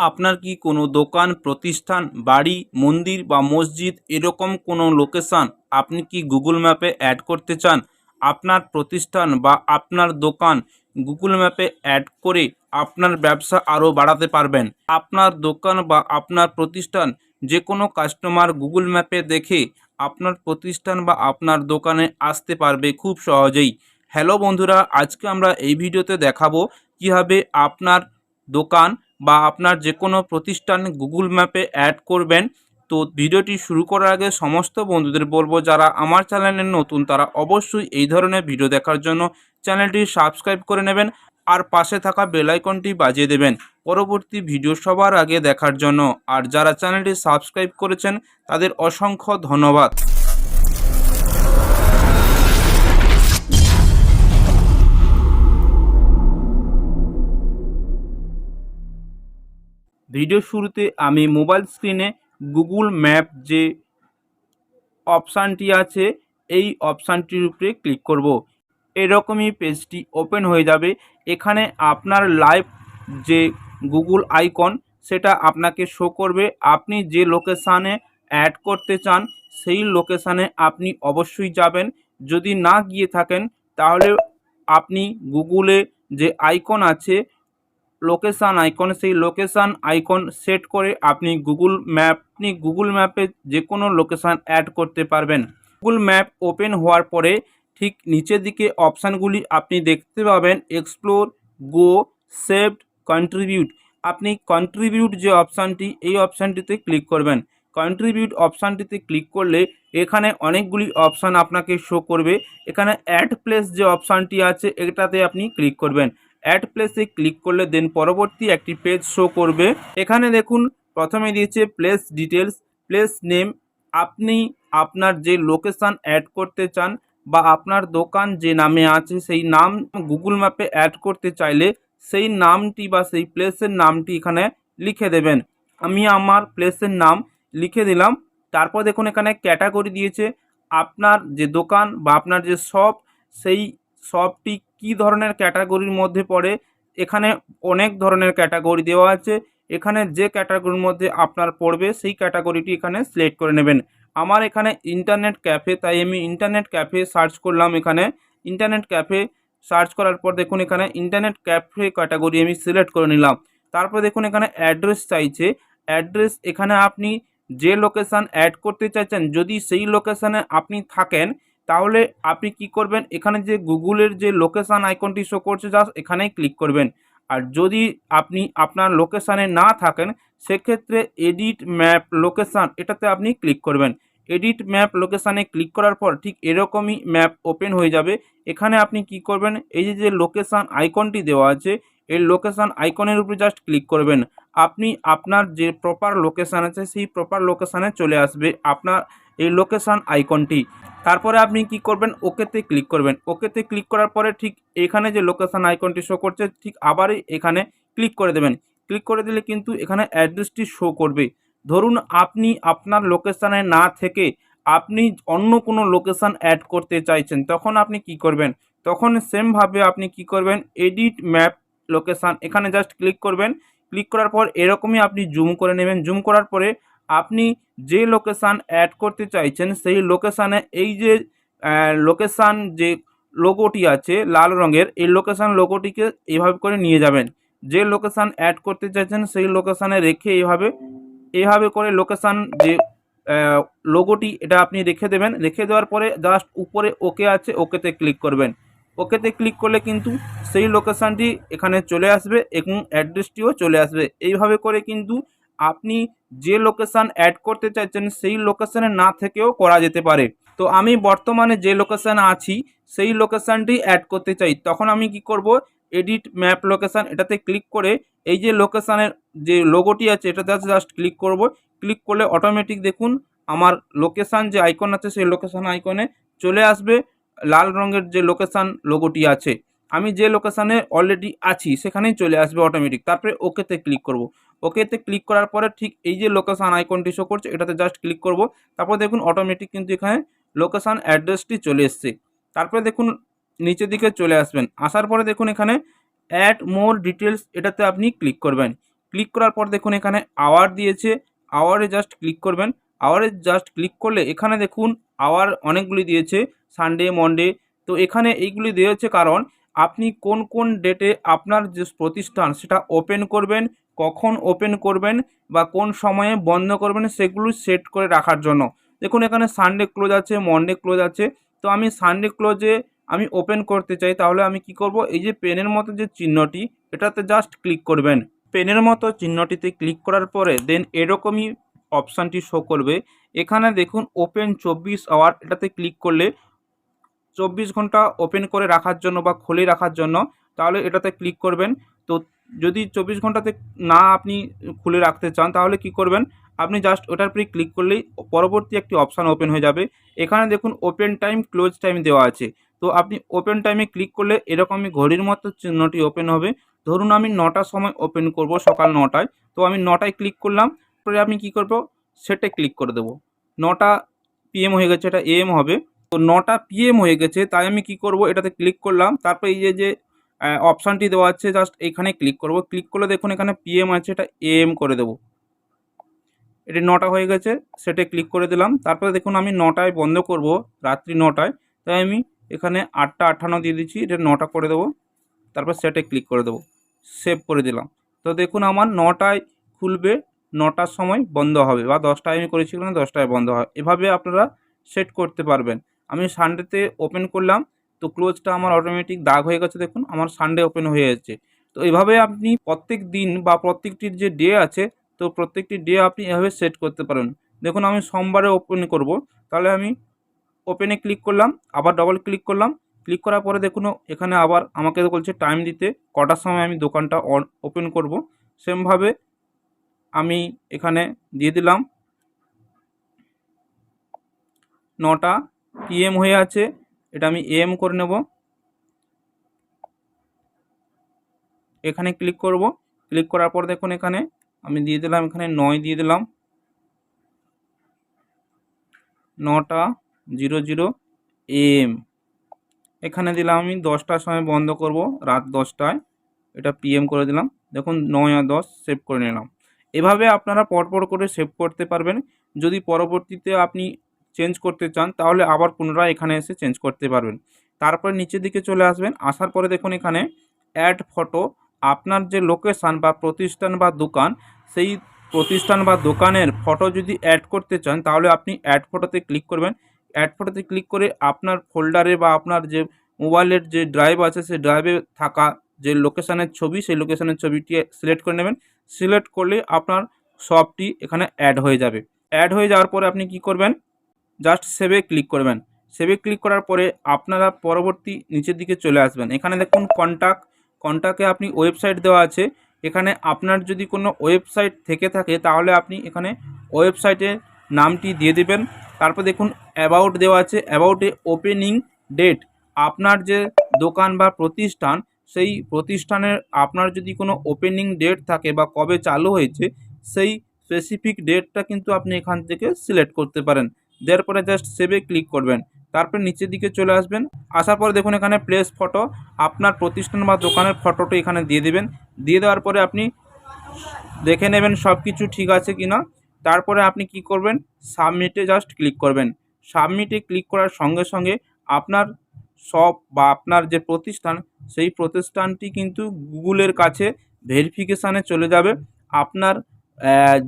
আপনার কি কোনো দোকান, প্রতিষ্ঠান, বাড়ি, মন্দির বা মসজিদ এরকম কোনো লোকেশান আপনি কি গুগল ম্যাপে অ্যাড করতে চান? আপনার প্রতিষ্ঠান বা আপনার দোকান গুগল ম্যাপে অ্যাড করে আপনার ব্যবসা আরও বাড়াতে পারবেন। আপনার দোকান বা আপনার প্রতিষ্ঠান যে কোনো কাস্টমার গুগল ম্যাপে দেখে আপনার প্রতিষ্ঠান বা আপনার দোকানে আসতে পারবে খুব সহজেই। হ্যালো বন্ধুরা, আজকে আমরা এই ভিডিওতে দেখাবো কীভাবে আপনার দোকান বা আপনার যে কোনো প্রতিষ্ঠান গুগল ম্যাপে অ্যাড করবেন, তো ভিডিওটি শুরু করার আগে সমস্ত বন্ধুদের বলব যারা আমার চ্যানেলে নতুন, তারা অবশ্যই এই ধরনের ভিডিও দেখার জন্য চ্যানেলটি সাবস্ক্রাইব করে নেবেন আর পাশে থাকা বেল আইকনটি বাজিয়ে দেবেন। পরবর্তী ভিডিও সবার আগে দেখার জন্য। আর যারা চ্যানেলটি সাবস্ক্রাইব করেছেন, তাদের অসংখ্য ধন্যবাদ। ভিডিও শুরুতে আমি মোবাইল স্ক্রিনে গুগল ম্যাপ যে অপশানটি আছে, এই অপশানটির উপরে ক্লিক করব। এরকমই পেজটি ওপেন হয়ে যাবে। এখানে আপনার লাইভ যে গুগল আইকন, সেটা আপনাকে শো করবে। আপনি যে লোকেশানে অ্যাড করতে চান, সেই লোকেশানে আপনি অবশ্যই যাবেন। যদি না গিয়ে থাকেন, তাহলে আপনি গুগলে যে আইকন আছে লোকেশান আইকন সেই লোকেশান আইকন সেট করে আপনি গুগল ম্যাপ আপনি গুগল ম্যাপে যে কোনো লোকেশান অ্যাড করতে পারবেন। গুগল ম্যাপ ওপেন হওয়ার পরে ঠিক নিচের দিকে অপশানগুলি আপনি দেখতে পাবেন এক্সপ্লোর গো সেভড কন্ট্রিবিউট আপনি কন্ট্রিবিউট যে অপশানটি এই অপশানটিতে ক্লিক করবেন। কন্ট্রিবিউট অপশানটিতে ক্লিক করলে এখানে অনেকগুলি অপশান আপনাকে শো করবে। এখানে অ্যাড প্লেস যে অপশানটি আছে, এটাতে আপনি ক্লিক করবেন। অ্যাড প্লেসে ক্লিক করলে দেন পরবর্তী একটি পেজ শো করবে। এখানে দেখুন, প্রথমে দিয়েছে প্লেস ডিটেলস প্লেস নেম আপনি আপনার যে লোকেশান অ্যাড করতে চান বা আপনার দোকান যে নামে আছে সেই নাম গুগল ম্যাপে অ্যাড করতে চাইলে সেই নামটি বা সেই প্লেসের নামটি এখানে লিখে দেবেন। আমি আমার প্লেসের নাম লিখে দিলাম। তারপর দেখুন এখানে ক্যাটাগরি দিয়েছে। আপনার যে দোকান বা আপনার যে শপ সেই শপটি কী ধরনের ক্যাটাগরির মধ্যে পড়ে? এখানে অনেক ধরনের ক্যাটাগরি দেওয়া আছে। এখানে যে ক্যাটাগরির মধ্যে আপনার পড়বে, সেই ক্যাটাগরিটি এখানে সিলেক্ট করে নেবেন। আমার এখানে ইন্টারনেট ক্যাফে, তাই আমি ইন্টারনেট ক্যাফে সার্চ করলাম এখানে। ইন্টারনেট ক্যাফে সার্চ করার পর দেখুন এখানে ইন্টারনেট ক্যাফে ক্যাটাগরি আমি সিলেক্ট করে নিলাম। তারপর দেখুন এখানে অ্যাড্রেস চাইছে। অ্যাড্রেস এখানে আপনি যে লোকেশান অ্যাড করতে চাইছেন, যদি সেই লোকেশানে আপনি থাকেন তাহলে আপনি কি করবেন? এখানে যে গুগলের যে লোকেশান আইকনটি শো করছে জাস্ট এখানেই ক্লিক করবেন। আর যদি আপনি আপনার লোকেশানে না থাকেন, সেক্ষেত্রে এডিট ম্যাপ লোকেশান এটাতে আপনি ক্লিক করবেন। এডিট ম্যাপ লোকেশানে ক্লিক করার পর ঠিক এরকমই ম্যাপ ওপেন হয়ে যাবে। এখানে আপনি কি করবেন? এই যে যে লোকেশান আইকনটি দেওয়া আছে, এই লোকেশান আইকনের উপরে জাস্ট ক্লিক করবেন। আপনি আপনার যে প্রপার লোকেশান আছে, সেই প্রপার লোকেশানে চলে আসবে আপনার এই লোকেশান আইকনটি তারপরে আপনি কি করবেন? ওকেতে ক্লিক করবেন। ওকেতে ক্লিক করার পরে ঠিক এখানে যে লোকেশান আইকনটি শো করছে, ঠিক আবারই এখানে ক্লিক করে দেবেন। ক্লিক করে দিলে কিন্তু এখানে অ্যাড্রেসটি শো করবে। ধরুন আপনি আপনার লোকেশানে না থেকে আপনি অন্য কোনো লোকেশান অ্যাড করতে চাইছেন, তখন আপনি কি করবেন? তখন সেমভাবে আপনি কি করবেন? এডিট ম্যাপ লোকেশান এখানে জাস্ট ক্লিক করবেন। ক্লিক করার পর এরকমই আপনি জুম করে নেবেন। জুম করার পরে আপনি যে লোকেশান অ্যাড করতে চাইছেন, সেই লোকেশানে এই যে লোকেশান যে লোগোটি আছে লাল রঙের, এই লোকেশান লোগোটিকে এইভাবে করে নিয়ে যাবেন। যে লোকেশান অ্যাড করতে চাইছেন, সেই লোকেশানে রেখে এইভাবে এইভাবে করে লোকেশান যে লোগোটি এটা আপনি রেখে দেবেন। রেখে দেওয়ার পরে জাস্ট উপরে ওকে আছে ওকেতে ক্লিক করবেন। ওকেতে ক্লিক করলে কিন্তু সেই লোকেশানটি এখানে চলে আসবে এবং অ্যাড্রেসটিও চলে আসবে। এইভাবে করে কিন্তু আপনি যে লোকেশান অ্যাড করতে চাইছেন সেই লোকেশানে না থেকেও করা যেতে পারে। তো আমি বর্তমানে যে লোকেশানে আছি, সেই লোকেশানটি অ্যাড করতে চাই। তখন আমি কি করব? এডিট ম্যাপ লোকেশান এটাতে ক্লিক করে এই যে লোকেশানের যে লোগোটি আছে, এটাতে জাস্ট ক্লিক করব। ক্লিক করলে অটোমেটিক দেখুন, আমার লোকেশান যে আইকন আছে সেই লোকেশান আইকনে চলে আসবে। লাল রঙের যে লোকেশান লোগোটি আছে, আমি যে লোকেশানে অলরেডি আছি, সেখানেই চলে আসবে অটোমেটিক তারপরে ওকেতে ক্লিক করব। ওকেতে ক্লিক করার পরে ঠিক এই যে লোকেশান আইকনটি শো করছে, এটাতে জাস্ট ক্লিক করব। তারপর দেখুন অটোমেটিক কিন্তু এখানে লোকেশান অ্যাড্রেসটি চলে এসছে। তারপরে দেখুন নিচের দিকে চলে আসবেন। আসার পরে দেখুন এখানে অ্যাড মোর ডিটেলস এটাতে আপনি ক্লিক করবেন। ক্লিক করার পর দেখুন এখানে আওয়ার দিয়েছে। আওয়ারে জাস্ট ক্লিক করবেন। আওয়ারে জাস্ট ক্লিক করলে এখানে দেখুন আওয়ার অনেকগুলি দিয়েছে সানডে মন্ডে তো এখানে এইগুলি দিয়েছে কারণ আপনি কোন কোন ডেটে আপনার যে প্রতিষ্ঠান সেটা ওপেন করবেন, কখন ওপেন করবেন বা কোন সময়ে বন্ধ করবেন সেগুলো সেট করে রাখার জন্য। দেখুন এখানে সানডে ক্লোজ আছে মন্ডে ক্লোজ আছে, তো আমি সানডে ক্লোজে আমি ওপেন করতে চাই তাহলে আমি কি করব? এই যে পেনের মতো যে চিহ্নটি, এটাতে জাস্ট ক্লিক করবেন। পেনের মতো চিহ্নটিতে ক্লিক করার পরে দেন এরকমই অপশানটি শো করবে। এখানে দেখুন ওপেন চব্বিশ আওয়ার এটাতে ক্লিক করলে চব্বিশ ঘণ্টা ওপেন করে রাখার জন্য বা খুলে রাখার জন্য, তাহলে এটাতে ক্লিক করবেন। তো যদি চব্বিশ ঘন্টাতে না আপনি খুলে রাখতে চান, তাহলে কি করবেন? আপনি জাস্ট ওটার উপরে ক্লিক করলেই পরবর্তী একটি অপশান ওপেন হয়ে যাবে। এখানে দেখুন ওপেন টাইম ক্লোজ টাইম দেওয়া আছে। তো আপনি ওপেন টাইমে ক্লিক করলে এরকমই ঘড়ির মতো চিহ্নটি ওপেন হবে। ধরুন, আমি নটার সময় ওপেন করব সকাল নটায়। তো আমি নটায় ক্লিক করলাম পরে আমি কি করব? সেটে ক্লিক করে দেবো। নটা পিএম হয়ে গেছে, এটা এএম হবে। তো নটা পিএম হয়ে গেছে, তাই আমি কি করব? এটাতে ক্লিক করলাম। তারপর এই যে যে অপশানটি দেওয়া আছে জাস্ট এখানে ক্লিক করব। ক্লিক করলে দেখুন এখানে পিএম আছে, এটা এএম করে দেবো। এটি নটা হয়ে গেছে সেটে ক্লিক করে দিলাম। তারপরে দেখুন আমি নটায় বন্ধ করব, রাত্রি নটায়। তাই আমি এখানে আটটা আটান্ন দিয়ে দিচ্ছি, এটা নটা করে দেবো। তারপর সেটে ক্লিক করে দেবো। সেভ করে দিলাম। তো দেখুন আমার নটায় খুলবে নটার সময় বন্ধ হবে বা দশটায় আমি করেছিলাম দশটায় বন্ধ হয়। এভাবে আপনারা সেট করতে পারবেন। আমি সানডেতে ওপেন করলাম, তো ক্লোজটা আমার অটোমেটিক দাগ হয়ে গেছে, দেখুন, আমার সানডে ওপেন হয়ে যাচ্ছে। তো এভাবে আপনি প্রত্যেক দিন বা প্রত্যেকটির যে ডে আছে, তো প্রত্যেকটি ডে আপনি এভাবে সেট করতে পারেন। দেখুন, আমি সোমবারে ওপেন করব, তাহলে আমি ওপেনে ক্লিক করলাম, আবার ডবল ক্লিক করলাম। ক্লিক করার পরে দেখুন, এখানে আবার আমাকে বলছে টাইম দিতে, কটার সময় আমি দোকানটা ওপেন করব। সেমভাবে আমি এখানে দিয়ে দিলাম। নটা পিএম হয়ে আছে, এটা আমি এম করে নেব। এখানে ক্লিক করব। ক্লিক করার পর দেখুন এখানে আমি দিয়ে দিলাম, এখানে নয় দিয়ে দিলাম। নটা জিরো জিরো এম এখানে দিলাম আমি দশটার সময় বন্ধ করব, রাত দশটায়। এটা পিএম করে দিলাম। দেখুন নয় আর দশ সেভ করে নিলাম। এভাবে আপনারা পরপর করে সেভ করতে পারবেন। যদি পরবর্তীতে আপনি চেঞ্জ করতে চান, তাহলে আবার পুনরায় এখানে এসে চেঞ্জ করতে পারবেন। তারপরে নিচের দিকে চলে আসবেন। আসার পরে দেখুন এখানে অ্যাড ফটো আপনার যে লোকেশান বা প্রতিষ্ঠান বা দোকান, সেই প্রতিষ্ঠান বা দোকানের ফটো যদি অ্যাড করতে চান, তাহলে আপনি অ্যাড ফটোতে ক্লিক করবেন। অ্যাড ফটোতে ক্লিক করে আপনার ফোল্ডারে বা আপনার যে মোবাইলের যে ড্রাইভ আছে, সেই ড্রাইভে থাকা যে লোকেশানের ছবি, সেই লোকেশানের ছবিটি সিলেক্ট করে নেবেন। সিলেক্ট করলে আপনার সবটি এখানে অ্যাড হয়ে যাবে। অ্যাড হয়ে যাওয়ার পরে আপনি কি করবেন? জাস্ট সেভে ক্লিক করবেন। সেভে ক্লিক করার পরে আপনারা পরবর্তী নিচের দিকে চলে আসবেন। এখানে দেখুন কন্ট্যাক্ট কন্ট্যাক্টে আপনি ওয়েবসাইট দেওয়া আছে। এখানে আপনার যদি কোনো ওয়েবসাইট থেকে থাকে, তাহলে আপনি এখানে ওয়েবসাইটের নামটি দিয়ে দেবেন। তারপর দেখুন অ্যাবাউট দেওয়া আছে। অ্যাবাউটে ওপেনিং ডেট আপনার যে দোকান বা প্রতিষ্ঠান সেই প্রতিষ্ঠানের আপনার যদি কোনো ওপেনিং ডেট থাকে বা কবে চালু হয়েছে, সেই স্পেসিফিক ডেটটা কিন্তু আপনি এখান থেকে সিলেক্ট করতে পারেন। দেওয়ার পরে জাস্ট সেভে ক্লিক করবেন। তারপর নিচের দিকে চলে আসবেন। আসার পরে দেখুন এখানে প্লেস ফটো আপনার প্রতিষ্ঠান বা দোকানের ফটোটা এখানে দিয়ে দেবেন। দিয়ে দেওয়ার পরে আপনি দেখে নেবেন সব কিছু ঠিক আছে কি না তারপরে আপনি কি করবেন? সাবমিটে জাস্ট ক্লিক করবেন। সাবমিটে ক্লিক করার সঙ্গে সঙ্গে আপনার সব বা আপনার যে প্রতিষ্ঠান, সেই প্রতিষ্ঠানটি কিন্তু গুগলের কাছে ভেরিফিকেশানে চলে যাবে। আপনার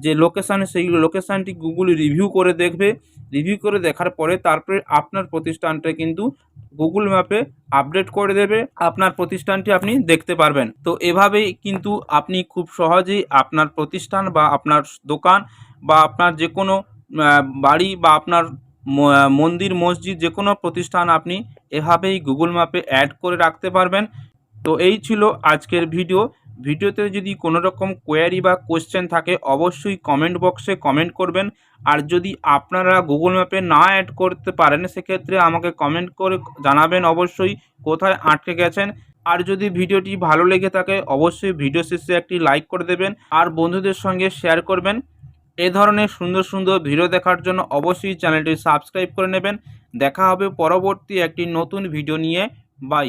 যে লোকেশানে, সেই লোকেশানটি গুগল রিভিউ করে দেখবে। রিভিউ করে দেখার পরে তারপরে আপনার প্রতিষ্ঠানটা কিন্তু গুগল ম্যাপে আপডেট করে দেবে। আপনার প্রতিষ্ঠানটি আপনি দেখতে পারবেন। তো এভাবেই কিন্তু আপনি খুব সহজেই আপনার প্রতিষ্ঠান বা আপনার দোকান বা আপনার যে কোনো বাড়ি বা আপনার মন্দির, মসজিদ যে কোনো প্রতিষ্ঠান আপনি এভাবেই গুগল ম্যাপে অ্যাড করে রাখতে পারবেন। তো এই ছিল আজকের ভিডিও ভিডিওতে যদি কোনো রকম কোয়ারি বা কোশ্চেন থাকে, অবশ্যই কমেন্ট বক্সে কমেন্ট করবেন। আর যদি আপনারা গুগল ম্যাপে না অ্যাড করতে পারেন, সেক্ষেত্রে আমাকে কমেন্ট করে জানাবেন অবশ্যই, কোথায় আটকে গেছেন। আর যদি ভিডিওটি ভালো লেগে থাকে, অবশ্যই ভিডিও শেষে একটি লাইক করে দেবেন। আর বন্ধুদের সঙ্গে শেয়ার করবেন। এ ধরনের সুন্দর সুন্দর ভিডিও দেখার জন্য অবশ্যই চ্যানেলটি সাবস্ক্রাইব করে নেবেন। দেখা হবে পরবর্তী একটি নতুন ভিডিও নিয়ে। বাই।